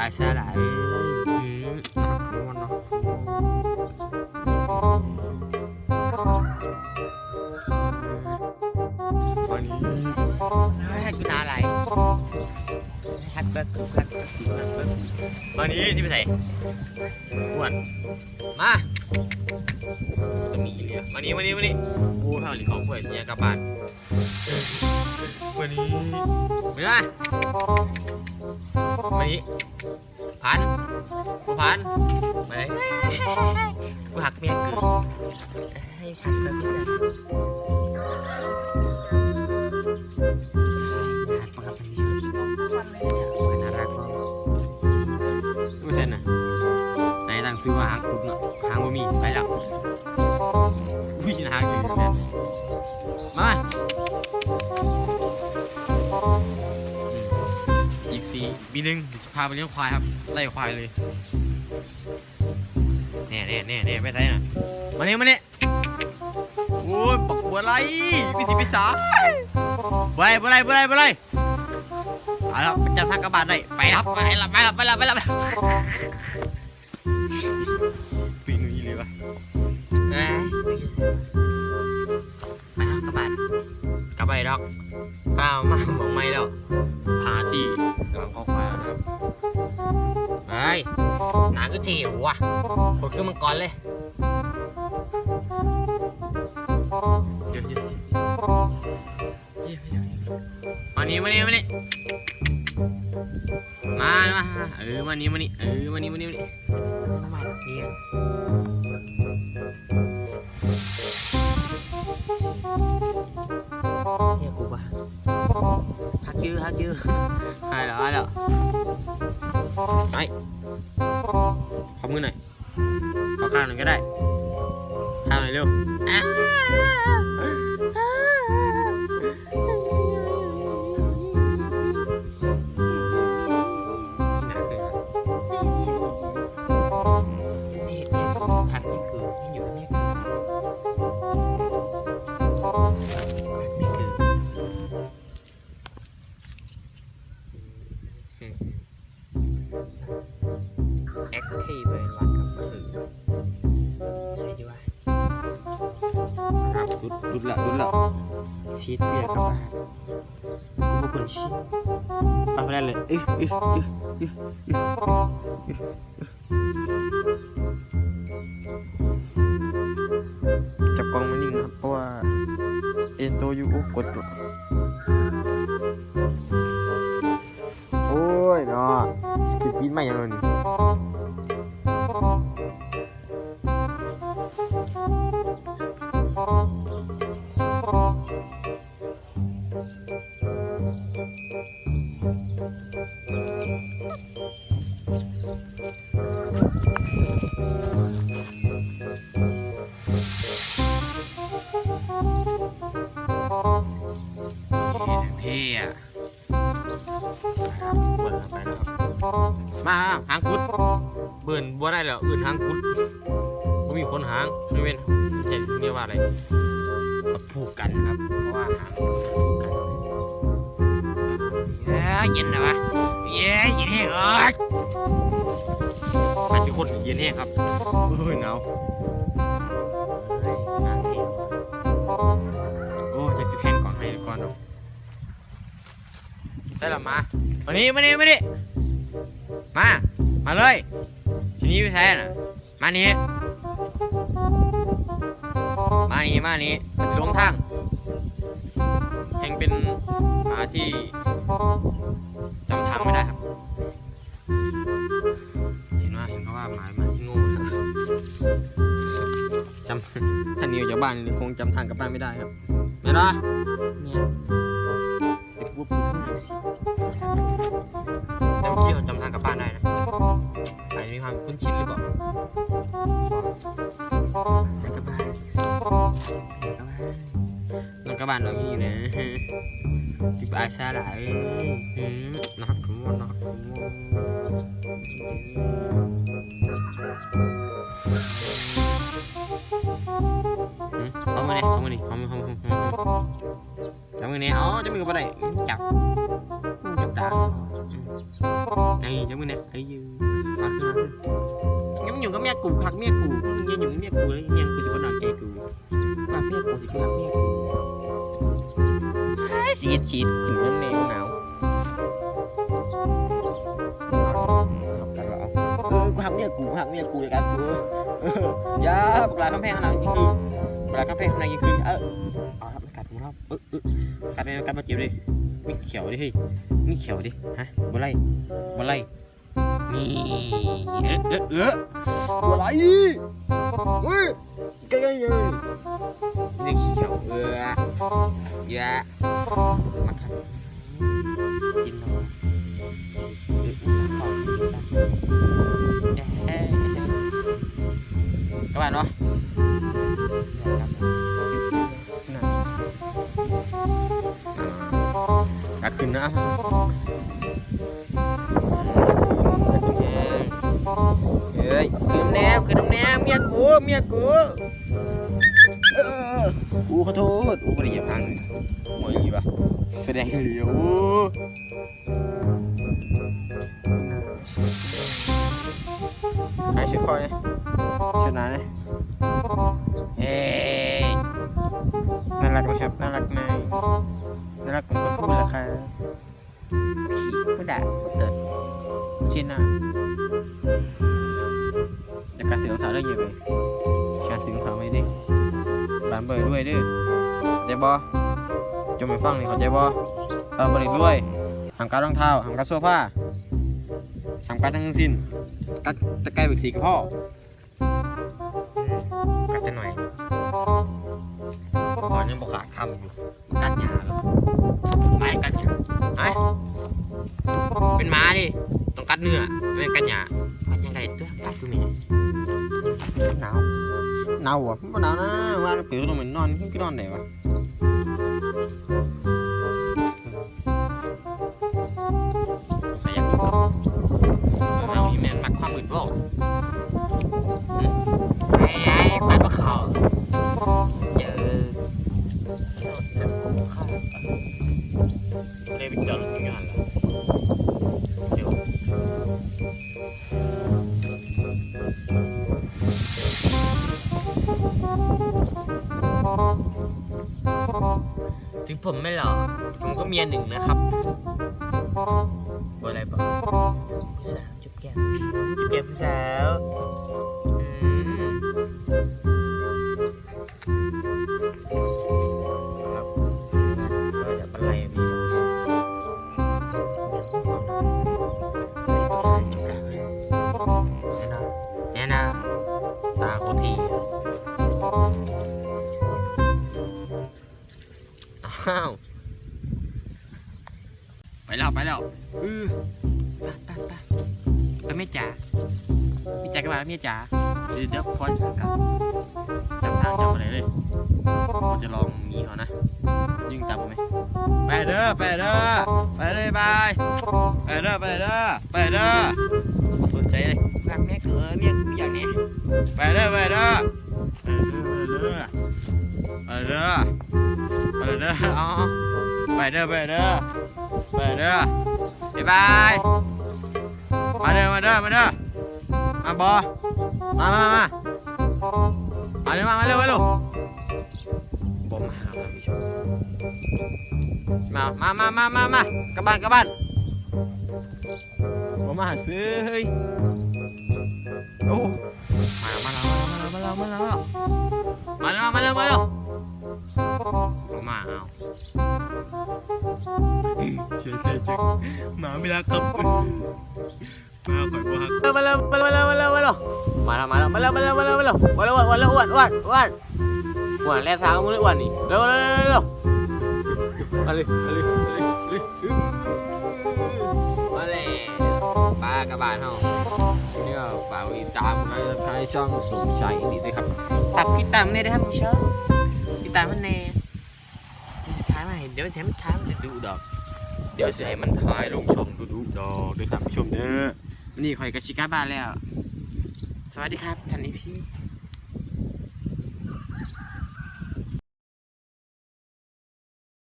อายซะหลายอืมนักมันเนาะวันนี้ให้คุณอะไรฮัตเบิร์กฮัตเบิร์กฮัตเบิกวันนี้ที่ไปใส่อ้วนมาจะมีอีกเนี่ยวันนี้วันนี้วันนี้กูเท่าหลีของเพื่อนเนี่ยกลับบ้านวันนี้ไม่ได้ มานี้พันกูพันไปกูหักเมียกูให้พันแล้วพี่นะ กสี่ปีหนึ่งเดี๋ยวจะพาไปเลี้ยงควายครับ ไล่ควายเลยแน่แน่แน่แน่ไปไหนน่ะมาเนี่ยมาเนี่ยโอ้ยปักบัวไรพิธีพิสายบัวไรบัวไรบัวไรบัวไรเอาละไปจับทางกระบาดได้ไปครับไปละไปละไปละไปละไปละปีนุ้ยเลยวะเอ้ยไปทางกระบาดกระบาดดอกก้าวมาบอกไม่แล้วพาที่ กำลังออกมาแล้วนะครับเฮ้ยหนาก็เจียวว่ะกดขึ้นมังกรเลยเดี๋ยวเดี๋ยวมานี่มานี่มานี่มามาเออมานี่มานี่เออมานี่มานี่มานี่สมัยเรีย ยื้อฮักยื้อหายแล้วหายแล้วไปขอมือหน่อยขอข้างหน่อยก็ได้ ชีสเบียร์ครับกูบอกคนชีดเอาไปได้เลยเอ้ยเอ้ยเอ้ยเอ้ยเอ้ยจับกล้องไม่นิ่งครับเพราะว่าเอ็นโตยูโอ้กดอยู่ พี่อะเบิ่นไปแล้วครับมาหางคุดเบิ่นบัวได้แล้วอื่นหางคุดก็มีคนหางไม่เป็นเห็นเรียกว่าอะไรมาผูกกันครับเพราะว่าหางผูกกันเย้เย็นนะวะเย้เย็นแห้งเอ้ยมันเป็นคนเย็นแห้งครับเฮ้ยหนาว ได้หรอมาวันนี้มานี่มานี่มา มาเลย ทีนี้พี่แทนอะมานี่มานี่มานี่มันจะลงทางแห่งเป็นหมาที่จำทางไม่ได้ครับ เห็นว่าเห็นเขาว่าหมาหมาที่โง่จำถ้าหนีออกจากบ้านนี่คงจำทางกลับบ้านไม่ได้ครับไม่ได้เนี่ยติด วุบปุ๊บขึ้นมาสิแต่เมื่อกี้เขาจำทางกลับบ้านได้นะอาจจะมีความคุ้นชินหรือเปล่าทางกลับบ้านทางกลับบ้านเรามีอยู่นะจิบอาซาหลายอืมนะครับขมวนนะครับขมวนเข้ามาเนี่ยเข้ามานี่เข้ามาเข้ามาเขามาจับมือเนี่ยอ๋อจับมือกับอะไรจับจับดามึงเนี่ยไอ้ยืนปา này nè. Ó chúng mình qua đây chặt chặt đá này chúng mình nè. Ấy dư nhóm nhung có mẹ cù hoặc mẹ cù. Như nhung mẹ cù đấy. Mẹ cù sẽ bắt đầu chạy cù. Là mẹ cù thì cứ gặp mẹ cù. Xịt xịt chỉnh nhóm này nào กูหักเมียกูหักเมียกูเลยกันกูอย่าปลาคำแพงนางยิงกินปลาคำแพงนางยิงกินเออ ครับเออเออกัดไปกัดมาเจ็บดิมีเขียวดิเฮ้ยมีเขียวดิฮะบัวไล่บัวไล่นี่เออเออเออบัวไล่เฮ้ยแกยังยังนี่ขี้เขียวเอออย่ามากัดกินหน่อยเออสั่งเปล่าสั่งเอ๊ะ các bạn đó đặt ขึ้นนะ เฮ้ยขึ้นแนวขึ้นแนวเมียกูเมียกูเออกูขอโทษกูไม่ได้เหยียบทางเลยโอ้ยปะแสดงเหลียวไอ้ชุดคอเนี่ย จะการซื้อรองเท้าได้ยังไงการซื้อรองเท้าไม่ได้บานเบอร์ด้วยเด้วยใจบอจงไปฟังนี่เข้าใจบอบานเบอร์ด้วยห้ามการรองเท้าห้ามการโซฟาห้ามการทั้งสิ้นกัดตะไคร้เบิกสีกับพ่อกัดจะหน่อยก่อนยังบอกขาดคำอยู่กัดหยาแล้วไอ้กัดหยาไอ้เป็นหมาดิต้องกัดเนื้อไม่าวอะมันหนาวนะว่าเปลี่ยวตรงเหมือนนอนขึ้นนอนไหนวะใส่ยังไงเอาอีแมนมักความอื่นบ่ไอ้ไอ้กัดมะเขาเจอเข้าเลยไปเจอหงานแล้ว ผมไม่หรอผมก็เมียหนึ่งนะครับอะไรบอกผู้สาวจุ๊บแก้มจุ๊บแก้มผู้สาว อ้าว ไปแล้วไปแล้วเออไปไปไปไปแม่จ๋าพี่จ๋าก็มาแม่จ๋าเดี๋ยวเดี๋ยวพอจับกันจับทางจับอะไรเลยผมจะลองหนีเขานะยิ่งจับผมไหมไปเด้อไปเด้อไปเลยบายไปเด้อไปเด้อไปเด้อบ่สนใจเลยรักแม่เกิดแม่กูอย่างนี้ไปเด้อไปเด้อไปเด้อไปเด้อ ไปเด้ออ๋อไปเด้อไปเด้อไปเด้อบ๊ายบายมาเด้อมาเด้อมาเด้อมาบอมามามามาเร็วมามาเร็วมาเร็วบอมาครับท่านผู้ชมมามามามามามา กลับบ้านกลับบ้านบอมาหาซื้อเฮ้ยโอ้มามาแล้วมาแล้วมาแล้วมาแล้วมาแล้วมาแล้วมาแล้วบอ มาเอาเสียใจจังหมาไม่รักครับมาข่อยบ่ฮักมาแล้วมาแล้วมาแล้วมาแล้วมาแล้วมาแล้วมาแล้วมาแล้วมาแล้วมาแล้วมาแล้วมาแล้วอ้วนอ้วนอ้วนอ้วนแล่ทางมึงเลยอ้วนนี่เร็วเร็วเร็วเร็วมาเลยมาเลยมาเลยมาเลยปลากระบาดเฮาเนี่ยฝากติดตามกันใครช่องสมชายอินดีด้วยครับฝากติดตามเนี่ยนะครับผู้ชมติดตามมันแน่สุด ท้ายมาเดี๋ยวแชมป์ท้ายมันจะดูดอก เดี๋ยวสิให้มันถ่ายลงช่องดูดูดอกด้วยสามผู้ชมเด้อวันนี้ข่อยกับชิก้าบ้านแล้ว สวัสดีครับท่านนี้พี่